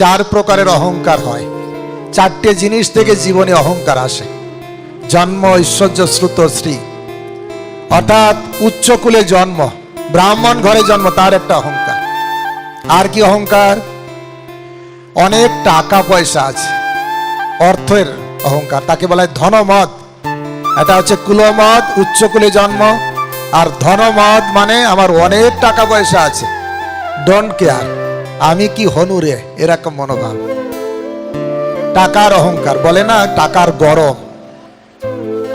চার প্রকারের অহংকার হয়। চারটে জিনিস থেকে জীবনে অহংকার আসে। জন্ম, ঐশ্বর্য, শ্রুত শ্রী অর্থাৎ উচ্চকুলে জন্ম, ব্রাহ্মণ ঘরে জন্ম, তার একটা অহংকার। আর কি অহংকার? অনেক টাকা পয়সা আছে। অর্থের অহংকার, তাকে বলা হয় ধনমদ এটা হচ্ছে কুলমত, উচ্চকুলে জন্ম। আর ধনমদ মানে আমার অনেক টাকা পয়সা আছে। ডোন্ট কেয়ার আমি কি হনুরে এরকম মনোভাব। টাকার অহংকার, বলে না টাকার গরম।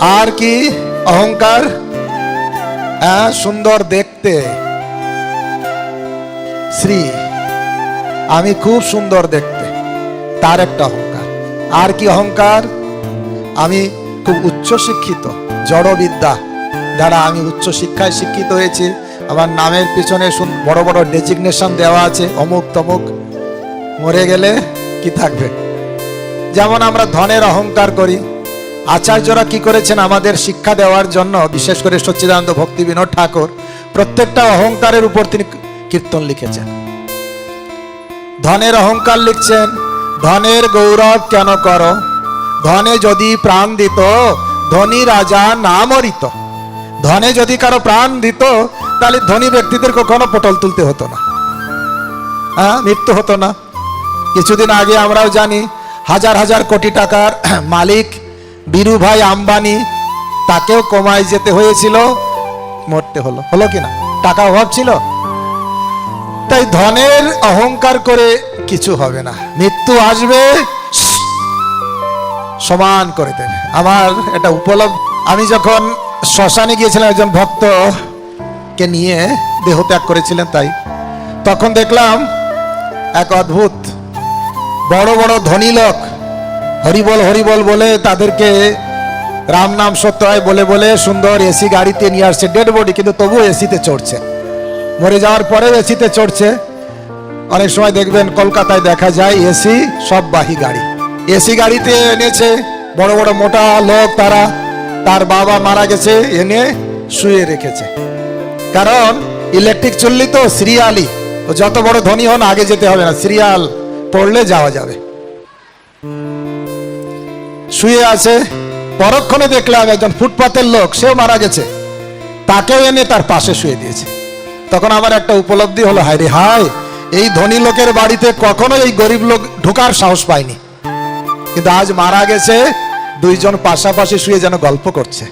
আর কি অহংকার? হ্যাঁ সুন্দর দেখতে। শ্রী আমি খুব সুন্দর দেখতে। তার একটা অহংকার। আর কি অহংকার? আমি খুব উচ্চ শিক্ষিত জড়বিদ্যা। দ্বারা আমি উচ্চ শিক্ষায় শিক্ষিত হয়েছি। আমার নামের পিছনে বড় বড় ডেজিগনেশন দেওয়া আছে, অমুক তমুক, মরে গেলে কি থাকবে? যেমন আমরা ধনের অহংকার করি, আচার্যরা কি করেছেন আমাদের শিক্ষা দেওয়ার জন্য? বিশেষ করে সচ্চিদানন্দ ভক্তি বিনোদ ঠাকুর, প্রত্যেকটা অহংকারের উপর তিনি কীর্তন লিখেছেন। ধনের অহংকার লিখছেন, ধনের গৌরব কেন করো? ধনে যদি প্রাণ দিত, ধনী রাজা না মরিত। ধনে যদি কারও প্রাণ দিত, তাহলে ধনী ব্যক্তিদের কখনো পটল তুলতে হতো না। হ্যাঁ মৃত্যু হতো না। কিছুদিন আগে আমরাও জানি, হাজার হাজার কোটি টাকার মালিক বীরুভাই আম্বানি, তাকেও কমায় যেতে হয়েছিল, মরতে হলো। হলো কি না? টাকা অভাব ছিল? তাই ধনের অহংকার করে কিছু হবে না। মৃত্যু আসবে, সমান করে দেবে। আমার এটা উপলব্ধ। আমি যখন শ্মশানে গিয়েছিলাম, একজন ভক্ত কে নিয়ে দেহ ত্যাগ করেছিলেন তাই। তখন দেখলাম এক অদ্ভুত, বড় বড় ধনী লোক, হরিবল হরিবল বলে তাদেরকে রাম নাম সত্য হয় বলে বলে সুন্দর এসি গাড়িতে নিয়ে আসছে, ডেড বডি, কিন্তু তবুও এসিতে চড়ছে। মরে যাওয়ার পরেও এসিতে চড়ছে। অনেক সময় দেখবেন কলকাতায় দেখা যায় এসি সব বাহি গাড়ি। এসি গাড়িতে এনেছে বড় বড় মোটা লোক তারা। তার বাবা মারা গেছে, এনে শুয়ে রেখেছে। কারণ ইলেকট্রিক চললি তো সিরিয়ালি ও যত বড় ধনী হন, আগে যেতে হবে না। সিরিয়াল পড়লে যাওয়া যাবে। শুয়ে আছে, পরক্ষণে দেখলাম একজন ফুটপাতের লোক, সেও মারা গেছে। তাকেও এনে তার পাশে শুয়ে দিয়েছে। তখন আমার একটা উপলব্ধি হলো, হায় রে হায়, এই ধনী লোকের বাড়িতে কখনো এই গরিব লোক ঢোকার সাহস পায়নি। কিন্তু আজ মারা গেছে দুইজন পাশাপাশি শুয়ে যেন গল্প করছে।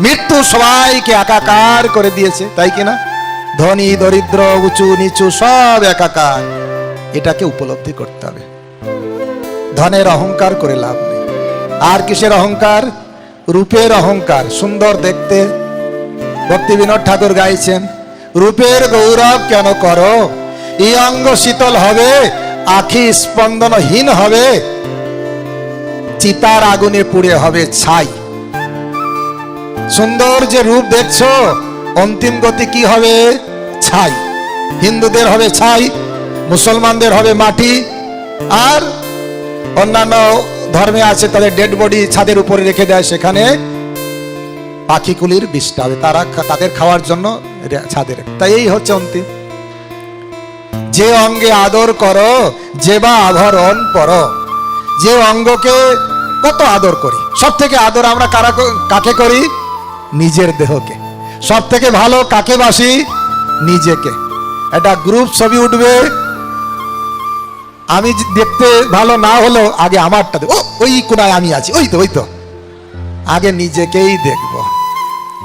মৃত্যু সবাইকে একাকার করে দিয়েছে, তাই কিনা ধনী, দরিদ্র, উঁচু, নিচু, সব একাকার। এটাকে উপলব্ধি করতে হবে। ধনের অহংকার করে লাভ নেই। আর কিসের অহংকার? রূপের অহংকার। সুন্দর দেখতে। ভক্তি বিনোদ ঠাকুর গাইছেন, রূপের গৌরব কেন করো? এই অঙ্গ শীতল হবে, আখি স্পন্দনহীন হবে চিতার আগুনে পুড়ে হবে ছাই। সুন্দর যে রূপ দেখছ, অন্তিম গতি কি হবে? ছাই। হিন্দুদের হবে ছাই, মুসলমানদের হবে মাটি। আর অন্যান্য ধর্মে আছে তাদের ডেড বডি ছাদের উপরে রেখে দেয় সেখানে পাখিকুলির বিষটা হবে। তারা তাদের খাওয়ার জন্য ছাদের। তাই এই হচ্ছে অন্তিম। যে অঙ্গে আদর করো, যে বা আভরণ পর। যে অঙ্গকে কত আদর করি। সব থেকে আদর আমরা কারা কাকে করি? নিজের দেহকে। সব থেকে ভালো কাকে বাসি? নিজেকে। একটা গ্রুপ ছবি উঠবে। আমি দেখতে ভালো না হলেও আগে আমারটা ও, ওই কোনায় আমি আছি। ওই তো ওই তো। আগে নিজেকেই দেখব।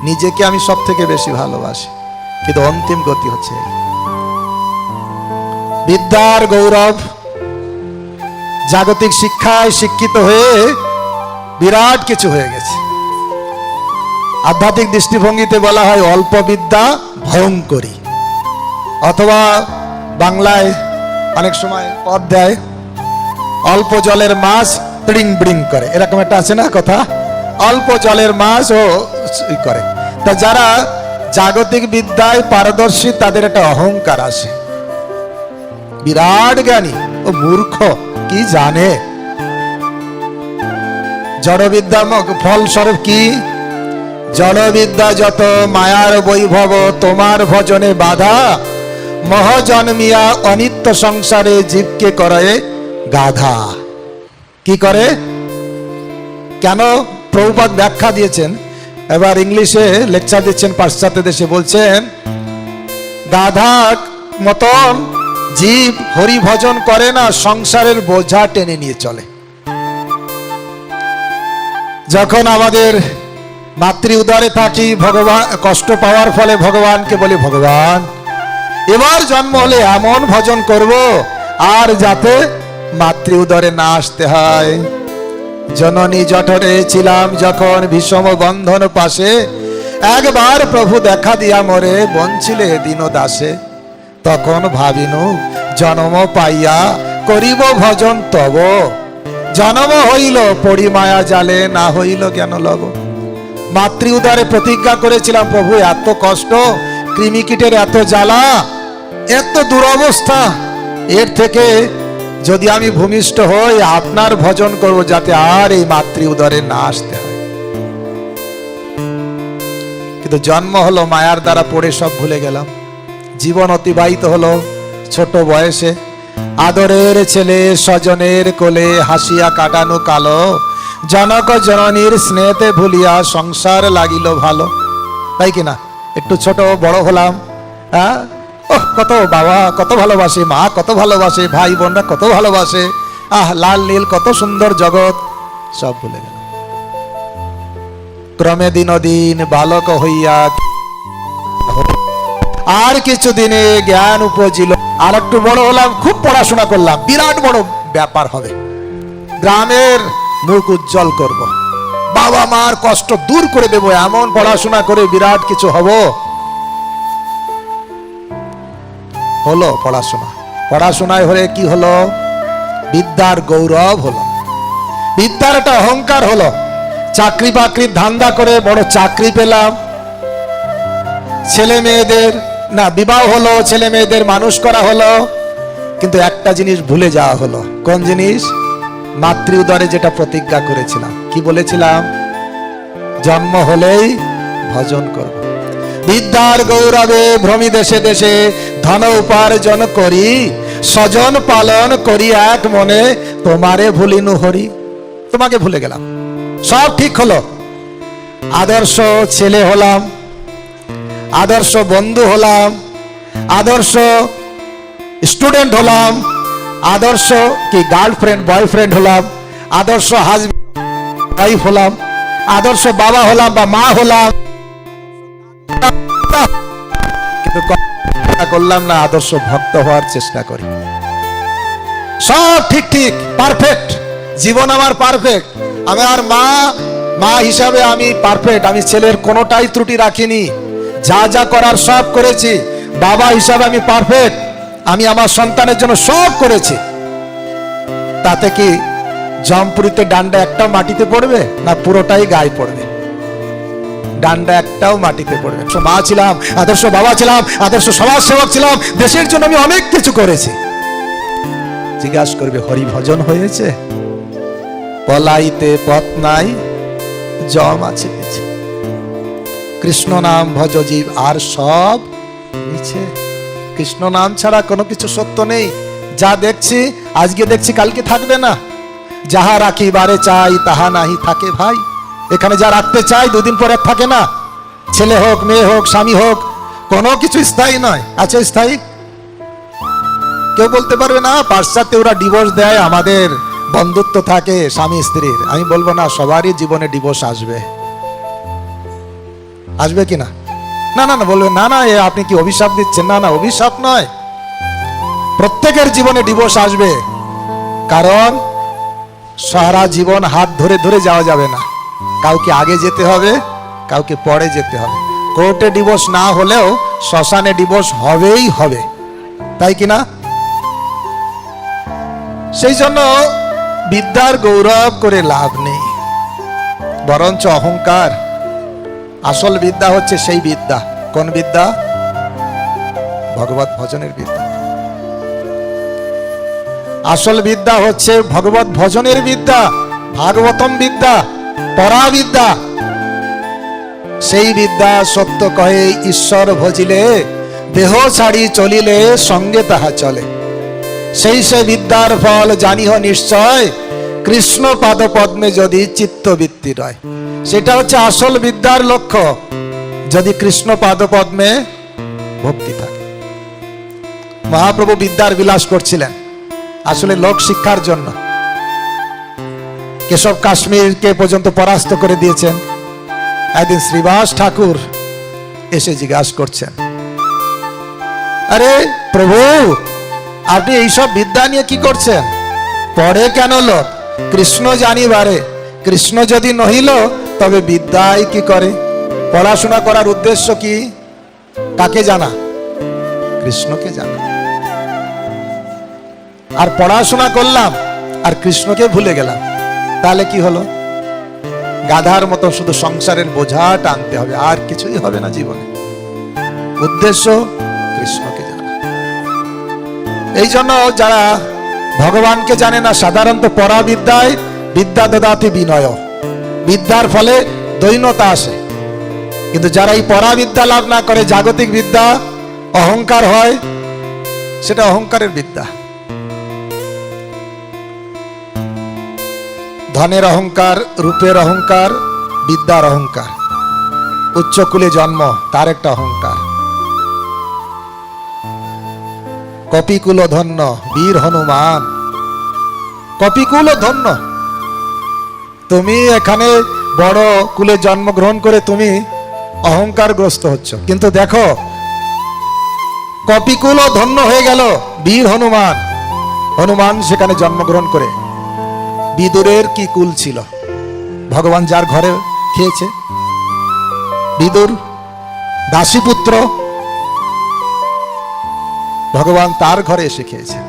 নিজেকে আমি সব থেকে বেশি ভালোবাসি। কিন্তু অন্তিম গতি হচ্ছে বিদ্যার গৌরব। জাগতিক শিক্ষায় শিক্ষিত হয়ে বিরাট কিছু হয়ে গেছে। আধ্যাত্মিক দৃষ্টিভঙ্গিতে বলা হয় অল্প বিদ্যা ভয়ঙ্করী। অথবা বাংলায় অনেক সময় পদ দেয়, অল্প জলের মাছ ব্রিং ব্রিং করে। এরকম একটা আছে না কথা? অল্প জলের মাছ ও করে। তা যারা জাগতিক বিদ্যায় পারদর্শী, তাদের একটা অহংকার আসে বিরাট জ্ঞানী ও মূর্খ, কি জানে? জড়বিদ্যা ফলস্বরূপ কি? জড়বিদ্যা যত মায়ার বৈভব, তোমার ভজনে বাধা। মহজন্মিয়া অনিত্য সংসারে জীবকে করে গাধা। কি করে? কেন প্রভুপাত ব্যাখ্যা দিয়েছেন? এবার ইংলিশে লেকচার দিচ্ছেন পাশ্চাত্য দেশে, বলছেন গাধা মতন জীব হরি ভজন করে না সংসারের বোঝা টেনে নিয়ে চলে। যখন আমাদের মাতৃ উদারে থাকি, ভগবান, কষ্ট পাওয়ার ফলে ভগবানকে বলি, ভগবান, এবার জন্ম হলে এমন ভজন করব, আর যাতে মাতৃ উদরে না আসতে হয়। জননী জঠরে ছিলাম যখন বিষম বন্ধন পাশে। একবার প্রভু দেখা দিয়া মরে, বঞ্চিলে দিন দাসে। তখন ভাবিনু, জনম পাইয়া করিব ভজন তব। জনম হইল, পরিমায়া জালে, না হইল জ্ঞান লব। মাতৃ উদারে প্রতিজ্ঞা করেছিলাম, প্রভু, এত কষ্ট, কৃমিকীটের এত জ্বালা, এত দুরবস্থা, এর থেকে যদি আমি ভূমিষ্ঠ হই, আপনার ভজন করব যাতে আর এই মাতৃ উদরে না আসতে হয়। কিন্তু জন্ম হলো, মায়ার দ্বারা পড়ে সব ভুলে গেলাম। জীবন অতিবাহিত হলো ছোট বয়সে। আদরের ছেলে স্বজনের কোলে হাসিয়া কাটানো কালো। জনক জননীর স্নেহতে ভুলিয়া সংসার লাগিল ভালো। তাই কিনা একটু ছোট, বড় হলাম হ্যাঁ? ওহ, কত বাবা, কত ভালোবাসে মা, কত ভালোবাসে ভাই বোনরা, কত ভালোবাসে। আহ, লাল নীল, কত সুন্দর জগৎ। সব ভুলে গেল ক্রমে দিন দিন বালক হইয়া আর কিছু দিনে জ্ঞান উপজিল। আর একটু বড় হলাম, খুব পড়াশোনা করলাম। বিরাট বড় ব্যাপার হবে। গ্রামের মুখ উজ্জ্বল করব। বাবা মার কষ্ট দূর করে দেব, এমন পড়াশোনা করে বিরাট কিছু হব। হলো পড়াশোনা। পড়াশোনায় হলে কি হলো? বিদ্যার গৌরব হলো। বিদ্যার একটা অহংকার হলো। চাকরি বাকরির ধান্দা করে বড় চাকরি পেলাম। ছেলে মেয়েদের না, বিবাহ হলো, ছেলে মেয়েদের মানুষ করা হলো, কিন্তু একটা জিনিস ভুলে যাওয়া হলো। কোন জিনিস? মাতৃ উদরে যেটা প্রতিজ্ঞা করেছিলাম। কি বলেছিলাম? জন্ম হলেই ভজন করব। বিদ্যার গৌরবে ভ্রমি দেশে দেশে ধন উপার্জন করি, স্বজন পালন করি এক মনে, তোমারে ভুলিনু হরি। তোমাকে ভুলে গেলাম। সব ঠিক হলো। আদর্শ ছেলে হলাম। আদর্শ বন্ধু হলাম, আদর্শ স্টুডেন্ট হলাম, আদর্শ কি গার্লফ্রেন্ড বয়ফ্রেন্ড হলাম, আদর্শ হাজব্যান্ড ওয়াইফ হলাম, আদর্শ বাবা হলাম বা মা হলাম। কিন্তু করলাম না, আদর্শ ভক্ত হওয়ার চেষ্টা করি। সব ঠিক ঠিক পারফেক্ট জীবন আমার পারফেক্ট আমি আর মা মা হিসাবে আমি পারফেক্ট আমি ছেলের কোনোটাই ত্রুটি রাখিনি। যা যা করার সব করেছি। বাবা হিসাবে আমি পারফেক্ট আমি আমার সন্তানের জন্য সব করেছি। তাতে কি জমপুরিতে ডান্ডা একটাও মাটিতে পড়বে না পুরোটাই গায়ে পড়বে? ডান্ডা একটাও মাটিতে পড়বে। মা ছিলাম, আদর্শ বাবা ছিলাম, আদর্শ সমাজ সেবক ছিলাম। দেশের জন্য আমি অনেক কিছু করেছি। জিজ্ঞাসা করবে, হরি ভজন হয়েছে? পলাইতে পথ নাই, জম আছে পিছে। কৃষ্ণ নাম ভজ জীব, আর সব মিছে কৃষ্ণ নাম ছাড়া কোনো কিছু সত্য নেই। যা দেখছি, আজকে দেখছি, কালকে থাকবে না। যাহা রাখিবারে চাই, তাহা নাহি থাকে ভাই। এখানে যা রাখতে চাই, দুদিন পরে থাকে না। ছেলে হোক, মেয়ে হোক, স্বামী হোক, কোনো কিছু স্থায়ী নয়। আছে স্থায়ী? কেউ বলতে পারবে না, পাশ্চাত্যে ওরা ডিভোর্স দেয়, আমাদের বন্ধুত্ব থাকে স্বামী স্ত্রীর আমি বলব না, সবারই জীবনে ডিভোর্স আসবে। আসবে কি না না না না বলবে, না না আপনি কি অভিশাপ দিচ্ছেন? না না, অভিশাপ নয়। প্রত্যেকের জীবনে ডিভোর্স আসবে। কারণ সারা জীবন হাত ধরে ধরে যাওয়া যাবে না। কাউকে আগে যেতে হবে, কাউকে পরে যেতে হবে। কোর্টে ডিভোর্স না হলেও শ্মশানে ডিভোর্স হবেই হবে। তাই কি না? সেই জন্য বিদ্যার গৌরব করে লাভ নেই। বরঞ্চ অহংকার আসল বিদ্যা হচ্ছে সেই বিদ্যা। কোন বিদ্যা? ভগবত ভজনের বিদ্যা। আসল বিদ্যা হচ্ছে ভগবত ভজনের বিদ্যা, ভাগবতম বিদ্যা, পরাবিদ্যা। সেই বিদ্যা সত্য কহে, ঈশ্বর ভজিলে, দেহ ছাড়ি চলিলে সঙ্গে তাহা চলে। সেই সে বিদ্যার ফল জানিহ নিশ্চয় কৃষ্ণ পাদ পদ্মে যদি চিত্তবৃত্তি রয়। সেটা হচ্ছে আসল বিদ্যার লক্ষ্য, যদি কৃষ্ণ পাদ পদ্মে ভক্তি থাকে। মহাপ্রভু বিদ্যার বিলাস করছিলেন, আসলে লোক শিক্ষার জন্য। কেশব কাশ্মীরকে পর্যন্ত পরাস্ত করে দিয়েছেন। একদিন শ্রীবাস ঠাকুর এসে জিজ্ঞাসা করছেন, আরে প্রভু, আপনি এইসব বিদ্যা নিয়ে কি করছেন? পড়ে কেন লোক? কৃষ্ণ জানিবারে, কৃষ্ণ যদি নহিল তবে বিদ্যায় কি করে? পড়াশোনা করার উদ্দেশ্য কি? কাকে জানা? কৃষ্ণকে জানা। আর পড়াশোনা করলাম, আর কৃষ্ণকে ভুলে গেলাম। তাহলে কি হলো? গাধার মতো শুধু সংসারের বোঝা টানতে হবে, আর কিছুই হবে না জীবনে। উদ্দেশ্য, কৃষ্ণকে জানা। এই জন্য যারা ভগবানকে জানে না, সাধারণত পরাবিদ্যায় বিদ্যা দদাতি বিনয়। বিদ্যার ফলে দৈনতা আসে। কিন্তু যারা এই পরাবিদ্যা লাভ না করে, জাগতিক বিদ্যা অহংকার হয়, সেটা অহংকারের বিদ্যা। ধনের অহংকার, রূপের অহংকার, বিদ্যার অহংকার। উচ্চকুলে জন্ম, তার একটা অহংকার। কপিকুল ধন্য বীর হনুমান। কপিকুল ধন্য তুমি এখানে বড় কুলে জন্মগ্রহণ করে তুমি অহংকারগ্রস্ত হচ্ছ। কিন্তু দেখো কপিকুল ধন্য হয়ে গেল বীর হনুমান। হনুমান সেখানে জন্মগ্রহণ করে। বিদুরের কি কুল ছিল? ভগবান যার ঘরে খেয়েছে। বিদুর, দাসীপুত্র, ভগবান তার ঘরে এসে খেয়েছে।